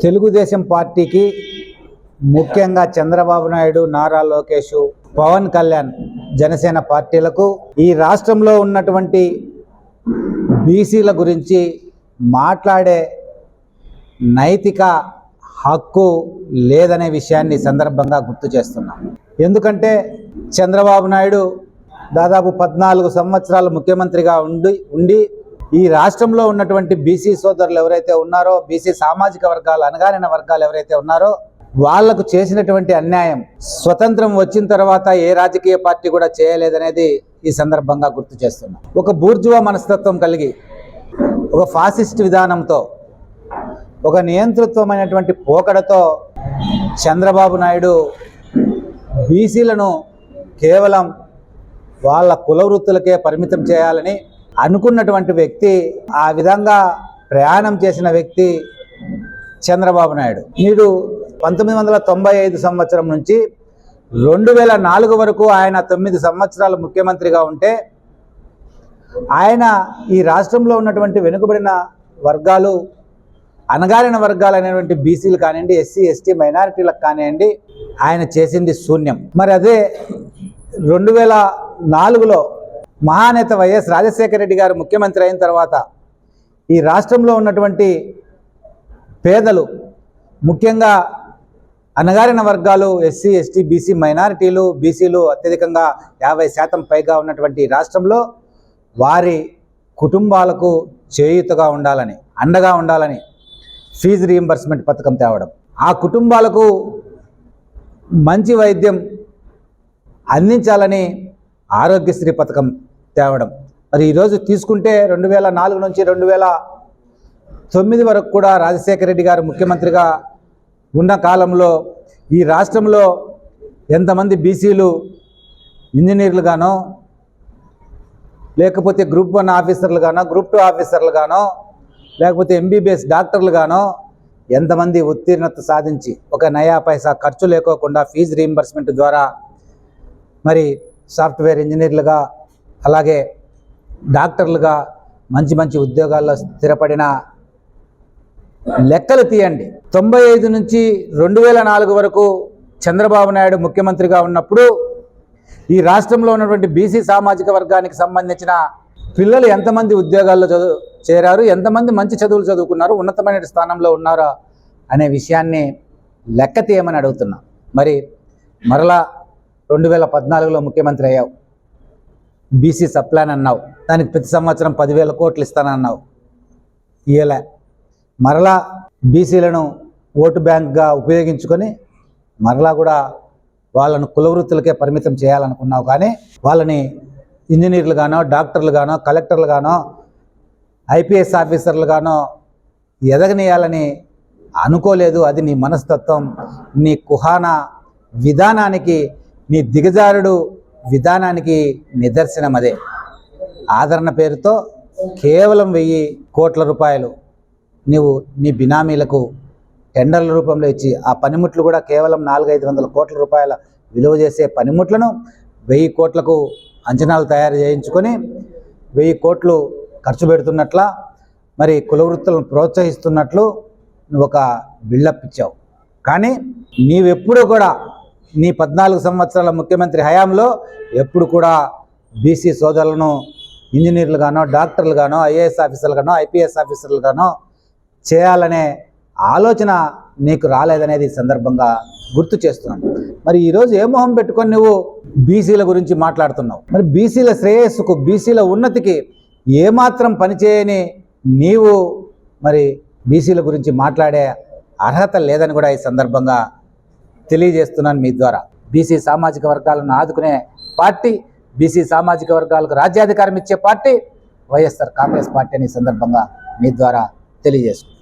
తెలుగుదేశం పార్టీకి ముఖ్యంగా చంద్రబాబు నాయుడు నారా లోకేష్ పవన్ కళ్యాణ్ జనసేన పార్టీలకు ఈ రాష్ట్రంలో ఉన్నటువంటి బీసీల గురించి మాట్లాడే నైతిక హక్కు లేదనే విషయాన్ని సందర్భంగా గుర్తు చేస్తున్నాం. ఎందుకంటే చంద్రబాబు నాయుడు దాదాపు పద్నాలుగు సంవత్సరాలు ముఖ్యమంత్రిగా ఉండి ఉండి ఈ రాష్ట్రంలో ఉన్నటువంటి బీసీ సోదరులు ఎవరైతే ఉన్నారో బీసీ సామాజిక వర్గాలు అనగారిన వర్గాలు ఎవరైతే ఉన్నారో వాళ్ళకు చేసినటువంటి అన్యాయం స్వతంత్రం వచ్చిన తర్వాత ఏ రాజకీయ పార్టీ కూడా చేయలేదనేది ఈ సందర్భంగా గుర్తు చేస్తున్నా. ఒక బూర్జువా మనస్తత్వం కలిగి ఒక ఫాసిస్ట్ విధానంతో ఒక నియంతృత్వమైనటువంటి పోకడతో చంద్రబాబు నాయుడు బీసీలను కేవలం వాళ్ళ కుల వృత్తులకే పరిమితం చేయాలని అనుకున్నటువంటి వ్యక్తి ఆ విధంగా ప్రయాణం చేసిన వ్యక్తి చంద్రబాబు నాయుడు. నేడు పంతొమ్మిది వందల తొంభై ఐదు సంవత్సరం నుంచి రెండు వేల నాలుగు వరకు ఆయన తొమ్మిది సంవత్సరాలు ముఖ్యమంత్రిగా ఉంటే ఆయన ఈ రాష్ట్రంలో ఉన్నటువంటి వెనుకబడిన వర్గాలు అణగారిన వర్గాలు అనేటువంటి బీసీలు కానివ్వండి ఎస్సీ ఎస్టీ మైనారిటీలకు కానివ్వండి ఆయన చేసింది శూన్యం. మరి అదే రెండు వేల నాలుగులో మహానేత వైఎస్ రాజశేఖర రెడ్డి గారు ముఖ్యమంత్రి అయిన తర్వాత ఈ రాష్ట్రంలో ఉన్నటువంటి పేదలు ముఖ్యంగా అణగారిన వర్గాలు ఎస్సీ ఎస్టీ బీసీ మైనారిటీలు బీసీలు అత్యధికంగా యాభై శాతం పైగా ఉన్నటువంటి రాష్ట్రంలో వారి కుటుంబాలకు చేయూతగా ఉండాలని అండగా ఉండాలని ఫీజు రీఎంబర్స్మెంట్ పథకం తేవడం. ఆ కుటుంబాలకు మంచి వైద్యం అందించాలని ఆరోగ్యశ్రీ పథకం తేవడం. మరి ఈరోజు తీసుకుంటే రెండు వేల నాలుగు నుంచి రెండు వేల తొమ్మిది వరకు కూడా రాజశేఖర రెడ్డి గారు ముఖ్యమంత్రిగా ఉన్న కాలంలో ఈ రాష్ట్రంలో ఎంతమంది బీసీలు ఇంజనీర్లుగానో లేకపోతే గ్రూప్ వన్ ఆఫీసర్లుగానో గ్రూప్ టూ ఆఫీసర్లుగానో లేకపోతే ఎంబీబీఎస్ డాక్టర్లుగానో ఎంతమంది ఉత్తీర్ణత సాధించి ఒక నయా పైసా ఖర్చు లేకోకుండా ఫీజు రీయింబర్స్మెంట్ ద్వారా మరి సాఫ్ట్వేర్ ఇంజనీర్లుగా అలాగే డాక్టర్లుగా మంచి మంచి ఉద్యోగాల్లో స్థిరపడిన లెక్కలు తీయండి. తొంభై ఐదు నుంచి రెండు వేల నాలుగు వరకు చంద్రబాబు నాయుడు ముఖ్యమంత్రిగా ఉన్నప్పుడు ఈ రాష్ట్రంలో ఉన్నటువంటి బీసీ సామాజిక వర్గానికి సంబంధించిన పిల్లలు ఎంతమంది ఉద్యోగాల్లో చదువు చేరారు ఎంతమంది మంచి చదువులు చదువుకున్నారు ఉన్నతమైన స్థానంలో ఉన్నారా అనే విషయాన్ని లెక్క తీయమని అడుగుతున్నా. మరి మరలా రెండు వేల పద్నాలుగులో ముఖ్యమంత్రి అయ్యావు. బీసీ సప్లాన్ అన్నావు. దానికి ప్రతి సంవత్సరం పదివేల కోట్లు ఇస్తానన్నావు ఇయలే మరలా బీసీలను ఓటు బ్యాంక్గా ఉపయోగించుకొని మరలా కూడా వాళ్ళను కులవృత్తులకే పరిమితం చేయాలనుకున్నావు. కానీ వాళ్ళని ఇంజనీర్లుగానో డాక్టర్లుగానో కలెక్టర్లుగానో ఐపీఎస్ ఆఫీసర్లుగానో ఎదగనీయాలని అనుకోలేదు. అది నీ మనస్తత్వం నీ కుహాన విధానానికి నీ దిగజారుడు విధానానికి నిదర్శనం అదే. ఆదరణ పేరుతో కేవలం వెయ్యి కోట్ల రూపాయలు నీవు నీ బినామీలకు టెండర్ల రూపంలో ఇచ్చి ఆ పనిముట్లు కూడా కేవలం నాలుగైదు వందల కోట్ల రూపాయల విలువ చేసే పనిముట్లను వెయ్యి కోట్లకు అంచనాలు తయారు చేయించుకొని వెయ్యి కోట్లు ఖర్చు పెడుతున్నట్ల మరి కులవృత్తులను ప్రోత్సహిస్తున్నట్లు నువ్వు ఒక బిల్డప్ ఇచ్చావు. కానీ నీవెప్పుడు కూడా నీ పద్నాలుగు సంవత్సరాల ముఖ్యమంత్రి హయాంలో ఎప్పుడు కూడా బీసీ సోదరులను ఇంజనీర్లుగానో డాక్టర్లుగానో ఐఏఎస్ ఆఫీసర్లుగానో ఐపీఎస్ ఆఫీసర్లుగానో చేయాలనే ఆలోచన నీకు రాలేదనేది ఈ సందర్భంగా గుర్తు చేస్తున్నాను మరి ఈరోజు ఏ మొహం పెట్టుకొని నువ్వు బీసీల గురించి మాట్లాడుతున్నావు? మరి బీసీల శ్రేయస్సుకు బీసీల ఉన్నతికి ఏమాత్రం పనిచేయని నీవు మరి బీసీల గురించి మాట్లాడే అర్హత లేదని కూడా ఈ సందర్భంగా తెలియజేస్తున్నాను మీ ద్వారా. బీసీ సామాజిక వర్గాలను ఆదుకునే పార్టీ బీసీ సామాజిక వర్గాలకు రాజ్యాధికారం ఇచ్చే పార్టీ వైఎస్ఆర్ కాంగ్రెస్ పార్టీ అని సందర్భంగా మీ ద్వారా తెలియజేసుకుంటాను